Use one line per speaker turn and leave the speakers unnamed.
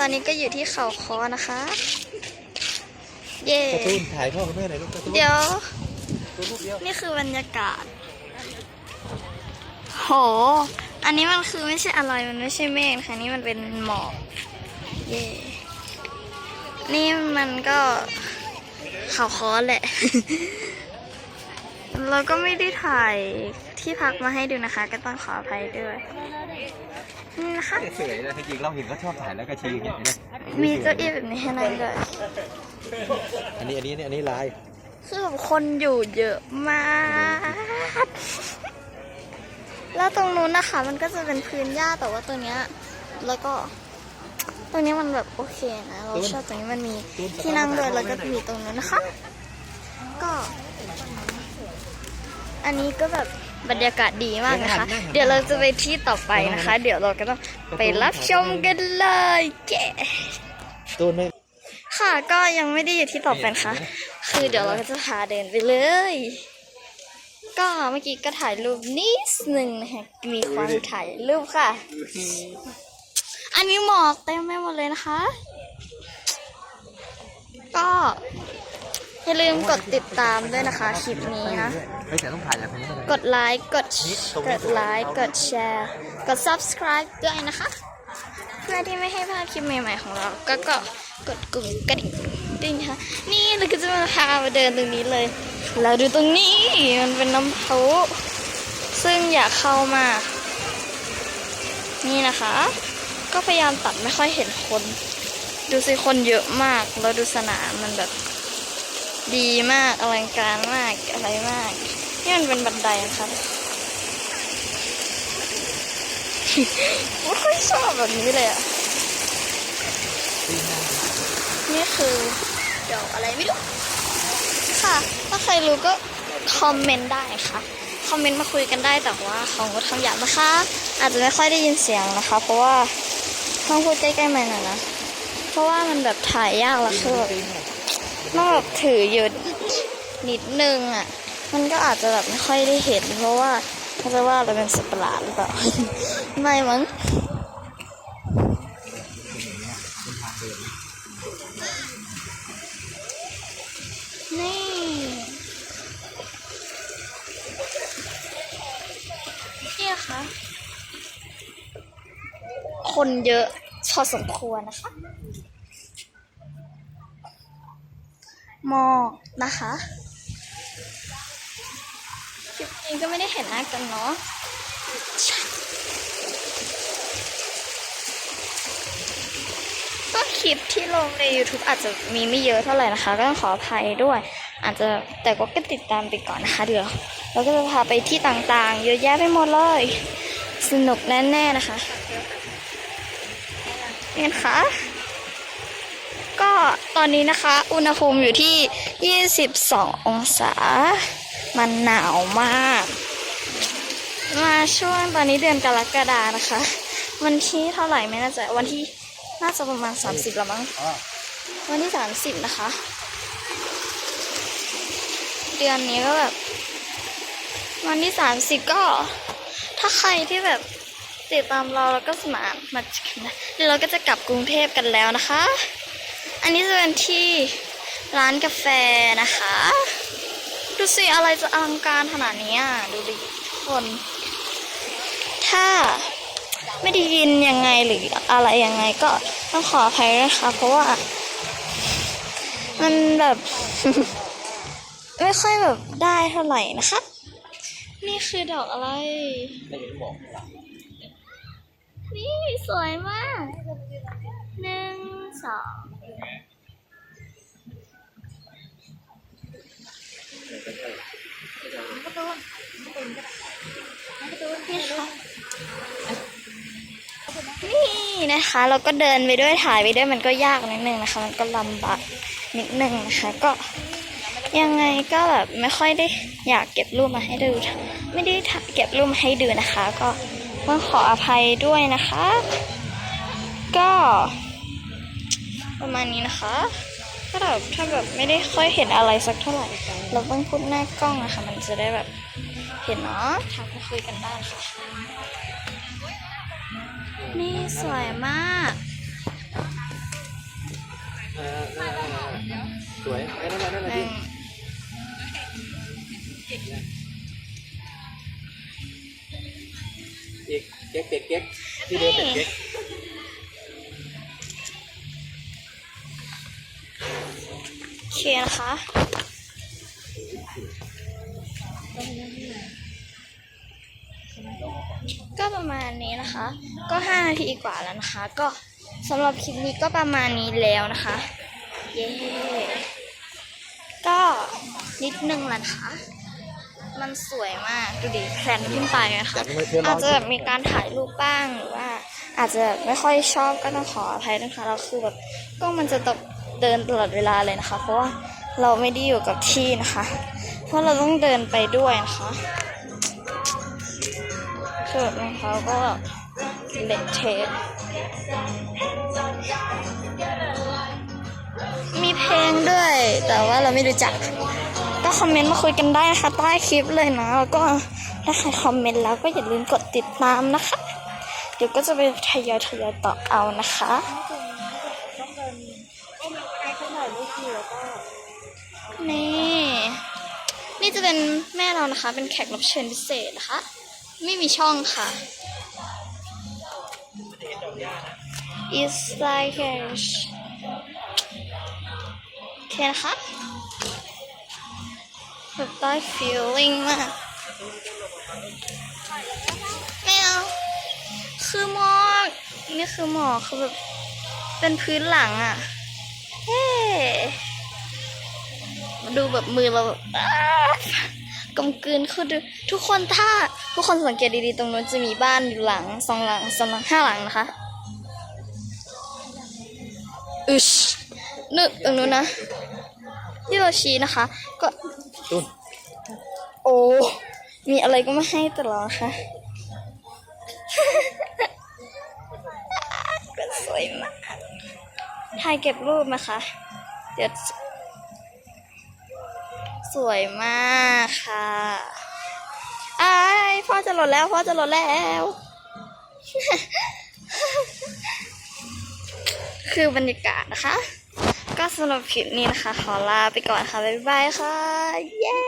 ตอนนี้ก็อยู่ที่เขาคอนะคะ เย่
การ์ตูนถ่ายพ่อกับแม่หน่อยลูกการ์ตูน
เดี๋ยว
ตัวรูปเดียว
นี่คือบรรยากาศ โห อันนี้มันคือไม่ใช่อะไรมันไม่ใช่เมฆค่ะนี่มันเป็นหมอกเย่นี่มันก็เขาคอแหละ เราก็ไม่ได้ถ่ายที่พักมาให้ดูนะคะ ก็ต้องขออภัยด้วย นี่นะคะ
สวยนะจริงๆเราเห็นเขาชอบถ่ายแล้วก็ชี้อย่างเงี้ยนะ
มีเก้าอี้แบบนี้ให้นั่งด้วย
อันนี้อันนี้อันนี้ลาย
คือแบบคนอยู่เยอะมาก แล้วตรงนู้นนะคะ มันก็จะเป็นพื้นหญ้าแต่ว่าตรงเนี้ยแล้วก็ ตรงนี้มันแบบโอเคนะ เราชอบตรงนี้มันมีที่นั่งด้วยแล้วก็มีตรงนู้นนะคะ ก็ อันนี้ก็แบบ บรรยากาศดีมากนะคะ เดี๋ยวเราจะไปที่ต่อไปนะคะ เดี๋ยวเราก็ต้องไปรับชมกันเลยแก
ตูนไม่
ค่ะก็ยังไม่ได้อยู่ที่ต่อไปนะคะ คือเดี๋ยวเราก็จะพาเดินไปเลย ก็เมื่อกี้ก็ถ่ายรูปนิดหนึ่งนะคะมีความถ่ายรูปค่ะ อันนี้หมอกเต็มไปหมดเลยนะคะ ก็ อย่าลืมกดติดตามด้วยนะคะคลิปนี้นะ
เฮ้ยแต่ต้องถ่ายจากตรงนี้นะ
กดไลค์กดกดไลค์กดแชร์ กด subscribe ด้วยนะคะ เพื่อที่ไม่ให้พลาดคลิปใหม่ๆของเรา ก็ก็กดกลุ่มกระดิ่งดิ่งค่ะ นี่เราก็จะมาพามาเดินตรงนี้เลย เราดูตรงนี้มันเป็นน้ำพุซึ่งอยากเข้ามากนี่นะคะ ก็พยายามตัดไม่ค่อยเห็นคน ดูสิคนเยอะมาก แล้วดูสนามมันแบบ ดีมากอลังการมากอะไรมาก นี่มันเป็นบันไดนะคะไม่ค่อยชอบแบบนี้เลยอะ นี่คือเดอกอะไรไม่รู้ ค่ะ ถ้าใครรู้ก็คอมเมนต์ได้ค่ะ คอมเมนต์มาคุยกันได้แต่ว่าของงดคำหยาบนะคะ อาจจะไม่ค่อยได้ยินเสียงนะคะ เพราะว่าต้องพูดใกล้ๆมาหน่อยนะ เพราะว่ามันแบบถ่ายยากแล้วคือแบบ ต้องแบบถือเยอะนิดนึงอะ มันก็อาจจะแบบไม่ค่อยได้เห็น เพราะว่าเขาจะว่าเราเป็นสัตว์ประหลาดหรือเปล่า ไม่มั้งนี่นี่นะคะคนเยอะพอสมควรนะคะ ห มอนะคะคลิปนี้ก็ไม่ได้เห็นหน้ากันเนาะก็คลิปที่ลงใน YouTube อาจจะมีไม่เยอะเท่าไหร่นะคะ ก็ต้องขออภัยด้วย อาจจะแต่ก็ก็ติดตามไปก่อนนะคะ เดี๋ยวเราก็จะพาไปที่ต่างๆ เยอะแยะไปหมดเลย สนุกแน่ ๆ นะคะนี่นะคะ ตอนนี้นะคะ อุณหภูมิอยู่ที่ 22 องศา มันหนาวมาก มาช่วงตอนนี้เดือนกรกฎานะคะ วันที่เท่าไหร่ไม่แน่ใจวันที่น่าจะประมาณ 30ละมั้ง วันที่ 30 นะคะ เดือนนี้ก็แบบ วันที่ 30 ก็ ถ้าใครที่แบบติดตามเราแล้วก็สมานมาเราก็จะกลับกรุงเทพกันแล้วนะคะ อันนี้จะเป็นที่ร้านกาแฟนะคะ ดูสิ อะไรจะอลังการขนาดนี้อะดูดิทุกคน ถ้าไม่ได้ยินยังไงหรืออะไรยังไงก็ต้องขออภัยนะคะ เพราะว่า มันแบบ ไม่ค่อยแบบได้เท่าไหร่นะคะ นี่คือดอกอะไร
ไม่ได้บอก
นี่สวยมากหนึ่งสอง นะคะ เราก็เดินไปด้วยถ่ายไปด้วยมันก็ยากนิดนึงนะคะ มันก็ลำบากนิดนึงนะคะ ก็ยังไงก็แบบไม่ค่อยได้อยากเก็บรูปมาให้ดู ไม่ได้เก็บรูปมาให้ดูนะคะ ก็ต้องขออภัยด้วยนะคะ ก็ ประมาณนี้นะคะถ้าแบบถ้าแบบไม่ได้ค่อยเห็นอะไรสักเท่าไหร่ เราต้องพูดหน้ากล้องนะคะ มันจะได้แบบเห็นเนาะทักมาคุยกันได้ค่ะ นี่สวยมาก
สวยไอ้นั่นนั่นนั่นอีกเก๊กเก๊กเก๊กที่เดิมเป็นเก๊ก
เขียนคะ ก็ประมาณนี้นะคะ ก็ 5 นาทีกว่าแล้วนะคะ ก็สำหรับคลิปนี้ก็ประมาณนี้แล้วนะคะ เย้ก็นิดนึงแหละนะคะ มันสวยมากดูดิแพลนขึ้นไปนะคะ
แต่ไม่เพื่อนร้
อา
อ
จ
น
จะแบบมีการถ่ายรูปบ้างหรือว่า อาจจะแบบไม่ค่อยชอบก็ต้องขออภัยนะคะเราคือแบบก็มันจะตกเดินตลอดเวลาเลยนะคะ เพราะว่าเราไม่ได้อยู่กับที่นะคะ เพราะเราต้องเดินไปด้วยนะคะ คือแบบรองเท้าก็เละเทะมีเพลงด้วย แต่ว่าเราไม่รู้จัก ก็คอมเมนต์มาคุยกันได้นะคะใต้คลิปเลยนะ แล้วก็ถ้าใครคอมเมนต์แล้วก็อย่าลืมกดติดตามนะคะ เดี๋ยวก็จะไปทยอยทยอยต่อเอานะคะนี่ นี่จะเป็นแม่เรานะคะ เป็นแขกรับเชิญพิเศษนะคะ ไม่มีช่องค่ะ is like a โอเคนะคะแบบได้ feeling มากไม่เอาคือหมอกนี่คือหมอกคือแบบเป็นพื้นหลังอะ่ะ เฮ้มาดูแบบมือเราแบบอ้า กลมกลืนคือดูทุกคนถ้าทุกคนสังเกตดีๆ ตรงนู้นจะมีบ้านอยู่หลังสองหลังสองหลังห้าหลังนะคะอึชนึกตรงนู้นนะที่เราชี้นะคะ ก็
ตุ้น
โอ้มีอะไรก็ไม่ให้ตลอดค่ะก็สวยมากถ่ายเก็บรูปนะคะ เดี๋ยวจะ สวยมากค่ะไอ้พ่อจะหล่นแล้วพ่อจะหล่นแล้ว คือบรรยากาศนะคะ ก็สำหรับคลิปนี้นะคะ ขอลาไปก่อนค่ะ บ๊ายบายค่ะ เย้